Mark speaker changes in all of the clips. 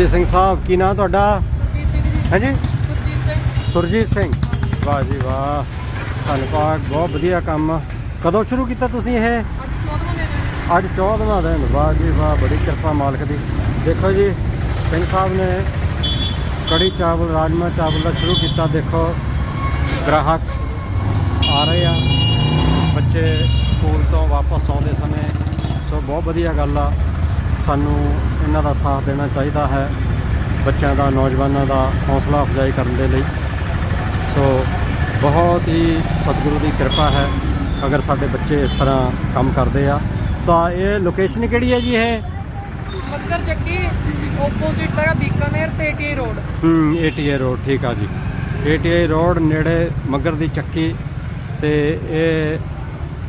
Speaker 1: ਹਾਂਜੀ ਸਿੰਘ ਸਾਹਿਬ ਕੀ ਨਾਂ ਤੁਹਾਡਾ? ਹਾਂਜੀ
Speaker 2: ਸੁਰਜੀਤ ਸਿੰਘ।
Speaker 1: ਵਾਹ ਜੀ ਵਾਹ। ਧੰਨਵਾਦ ਬਹੁਤ ਵਧੀਆ ਕੰਮ। ਕਦੋਂ ਸ਼ੁਰੂ ਕੀਤਾ ਤੁਸੀਂ ਇਹ?
Speaker 2: ਅੱਜ 14ਵਾਂ ਦਿਨ ਹੈ।
Speaker 1: ਅੱਜ 14ਵਾਂ ਦਿਨ। ਵਾਹ ਜੀ ਵਾਹ ਬੜੀ ਕਿਰਪਾ ਮਾਲਕ ਦੀ। ਦੇਖੋ ਜੀ ਸਿੰਘ ਸਾਹਿਬ ਨੇ ਕੜੀ ਚਾਵਲ ਰਾਜਮਾ ਚਾਵਲ ਦਾ ਸ਼ੁਰੂ ਕੀਤਾ। ਦੇਖੋ ਗ੍ਰਾਹਕ ਆ ਰਹੇ ਆ। ਬੱਚੇ ਸਕੂਲ ਤੋਂ ਵਾਪਸ ਆਉਂਦੇ ਸਮੇਂ। ਸੋ ਬਹੁਤ ਵਧੀਆ ਗੱਲ ਆ। ਸਾਨੂੰ ਇਹਨਾਂ ਦਾ ਸਾਥ ਦੇਣਾ ਚਾਹੀਦਾ ਹੈ ਬੱਚਿਆਂ ਦਾ ਨੌਜਵਾਨਾਂ ਦਾ ਹੌਸਲਾ ਅਫਜ਼ਾਈ ਕਰਨ ਦੇ ਲਈ। ਸੋ ਬਹੁਤ ਹੀ ਸਤਿਗੁਰੂ ਦੀ ਕਿਰਪਾ ਹੈ ਅਗਰ ਸਾਡੇ ਬੱਚੇ ਇਸ ਤਰ੍ਹਾਂ ਕੰਮ ਕਰਦੇ ਆ। ਸੋ ਇਹ ਲੋਕੇਸ਼ਨ ਕਿਹੜੀ ਹੈ ਜੀ ਇਹ?
Speaker 2: ਮੱਕਰ ਚੱਕੀ ਆਪੋਜ਼ਿਟ ਹੈਗਾ ਬੀਕਾਨੇਰ ਤੇ ਟੀ ਰੋਡ
Speaker 1: ਹੂੰ ਏਟੀਏ ਰੋਡ ਠੀਕ ਆ ਜੀ। ਏਟੀਏ ਰੋਡ ਨੇੜੇ ਮੱਗਰ ਦੀ ਚੱਕੀ ਤੇ ਇਹ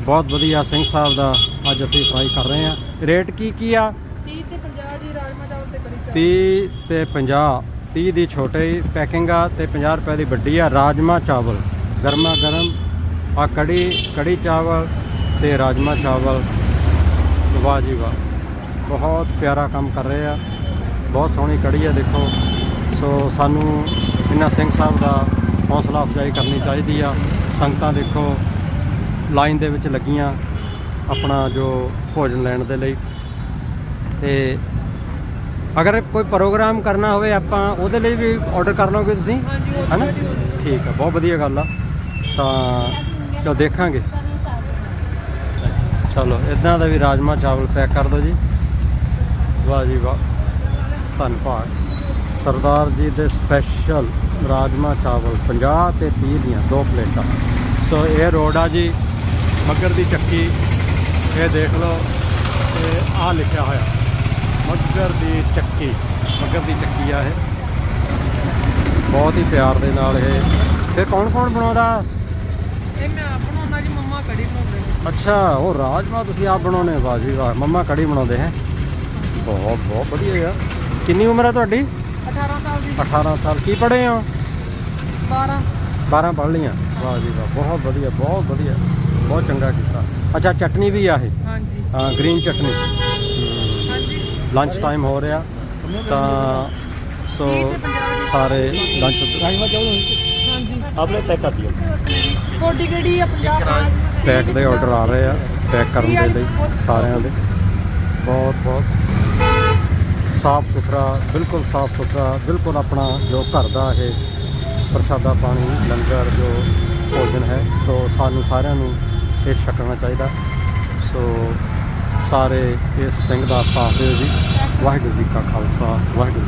Speaker 1: ਬਹੁਤ ਵਧੀਆ ਸਿੰਘ ਸਾਹਿਬ ਦਾ ਅੱਜ ਅਸੀਂ ਫਰਾਈ ਕਰ ਰਹੇ ਆ ਰੇਟ ਕੀ ਕੀ ਆ?
Speaker 2: 30 ਤੇ 50 ਜੀ ਰਾਜਮਾ ਚਾਵਲ ਤੇ ਕੜੀ ਚਾਵਲ
Speaker 1: 30 ਤੇ 50 30 ਦੀ ਛੋਟੀ ਪੈਕਿੰਗ ਆ ਤੇ 50 ਰੁਪਏ ਦੀ ਵੱਡੀ ਆ ਰਾਜਮਾ ਚਾਵਲ। ਗਰਮਾ ਗਰਮ ਆ ਕੜੀ ਕੜੀ ਚਾਵਲ ਤੇ ਰਾਜਮਾ ਚਾਵਲ। ਵਾਹ ਜੀ ਵਾਹ। ਬਹੁਤ ਪਿਆਰਾ ਕੰਮ ਕਰ ਰਹੇ ਆ। ਬਹੁਤ ਸੋਹਣੀ ਕੜੀ ਆ ਦੇਖੋ। ਸੋ ਸਾਨੂੰ ਇਹਨਾਂ ਸਿੰਘ ਸਾਹਿਬ ਦਾ ਹੌਸਲਾ ਅਫਜ਼ਾਈ ਕਰਨੀ ਚਾਹੀਦੀ ਆ। ਸੰਗਤਾਂ ਦੇਖੋ, ਲਾਈਨ ਦੇ ਵਿੱਚ ਲੱਗੀਆਂ ਆਪਣਾ ਜੋ ਭੋਜਨ ਲੈਣ ਦੇ ਲਈ। ਤੇ ਅਗਰ ਕੋਈ ਪ੍ਰੋਗਰਾਮ ਕਰਨਾ ਹੋਵੇ ਆਪਾਂ ਉਹਦੇ ਲਈ ਵੀ ਆਰਡਰ ਕਰ ਲਓਗੇ ਤੁਸੀਂ? ਹਨਾ? ਠੀਕ ਆ ਬਹੁਤ ਵਧੀਆ ਗੱਲ ਆ। ਤਾਂ ਚਲੋ ਦੇਖਾਂਗੇ। ਚਲੋ ਇਦਾਂ ਦਾ ਵੀ ਰਾਜਮਾ ਚਾਵਲ ਪੈਕ ਕਰ ਦਿਓ ਜੀ। ਵਾਹ ਜੀ ਵਾਹ ਧੰਨਵਾਦ। ਸਰਦਾਰ ਜੀ ਦੇ ਸਪੈਸ਼ਲ ਰਾਜਮਾ ਚਾਵਲ 50 ਤੇ 30 ਦੀਆਂ ਦੋ ਪਲੇਟਾਂ। ਸੋ ਇਹ ਰੋਡ ਆ ਜੀ ਮੱਗਰ ਦੀ ਚੱਕੀ। ਇਹ ਦੇਖ ਲਓ ਤੇ ਆ ਲਿਖਿਆ ਹੋਇਆ। ਮੱਗਰ ਦੀ ਚੱਕੀ ਮੱਗਰ ਦੀ ਚੱਕੀ ਆ ਇਹ। ਬਹੁਤ ਹੀ ਪਿਆਰ ਦੇ ਨਾਲ ਇਹ। ਫਿਰ ਕੌਣ ਕੌਣ ਬਣਾਉਂਦਾ?
Speaker 2: ਇਹ ਮੈਂ ਆਪ ਬਣਾਉਣਾ ਜੀ ਮੰਮਾ ਕੜੀ ਬਣਾਉਂਦੇ ਨੇ।
Speaker 1: ਅੱਛਾ ਉਹ ਰਾਜਮਾ ਤੁਸੀਂ ਆਪ ਬਣਾਉਣੇ ਵਾਹ ਜੀ ਵਾਹ ਮੰਮਾ ਕੜੀ ਬਣਾਉਂਦੇ ਹੈ। ਬਹੁਤ ਬਹੁਤ ਵਧੀਆ ਯਾਰ। ਕਿੰਨੀ ਉਮਰ ਹੈ ਤੁਹਾਡੀ?
Speaker 2: 18 ਸਾਲ ਦੀ।
Speaker 1: 18 ਸਾਲ। ਕੀ ਪੜ੍ਹੇ ਹੋ?
Speaker 2: 12
Speaker 1: 12 ਪੜ੍ਹ ਲਈਆਂ। ਵਾਹ ਜੀ ਵਾਹ ਬਹੁਤ ਵਧੀਆ ਬਹੁਤ ਵਧੀਆ। ਬਹੁਤ ਚੰਗਾ ਕੀਤਾ। ਅੱਛਾ ਚਟਨੀ ਵੀ ਆ ਇਹ।
Speaker 2: ਹਾਂਜੀ।
Speaker 1: ਹਾਂ ਗ੍ਰੀਨ ਚਟਨੀ। ਲੰਚ ਟਾਈਮ ਹੋ ਰਿਹਾ ਤਾਂ ਸੋ
Speaker 2: 30 ਤੇ 50 ਜੀ
Speaker 1: ਸਾਰੇ ਲੰਚ
Speaker 2: ਹਾਂਜੀ।
Speaker 1: ਆਪਨੇ ਪੈਕ ਕਰ ਦਿਓ
Speaker 2: ਕੋਡੀ ਕਿਹੜੀ ਆ 50
Speaker 1: ਪੈਕ ਦੇ ਆਰਡਰ ਆ ਰਹੇ ਆ ਪੈਕ ਕਰਨ ਦੇ ਲਈ ਸਾਰਿਆਂ ਦੇ। ਬਹੁਤ ਬਹੁਤ। ਸਾਫ਼ ਸੁਥਰਾ ਬਿਲਕੁਲ ਸਾਫ਼ ਸੁਥਰਾ ਬਿਲਕੁਲ ਆਪਣਾ ਜੋ ਘਰ ਦਾ ਇਹ ਪ੍ਰਸ਼ਾਦਾ ਪਾਣੀ ਲੰਗਰ ਜੋ ਭੋਜਨ ਹੈ ਸੋ ਸਾਨੂੰ ਸਾਰਿਆਂ ਨੂੰ ਇਹ ਛਕਣਾ ਚਾਹੀਦਾ। ਸੋ ਸਾਰੇ ਇਸ ਸਿੰਘ ਦਾ ਸਾਥ ਦਿਓ ਜੀ। ਵਾਹਿਗੁਰੂ ਜੀ ਕਾ ਖਾਲਸਾ ਵਾਹਿਗੁਰੂ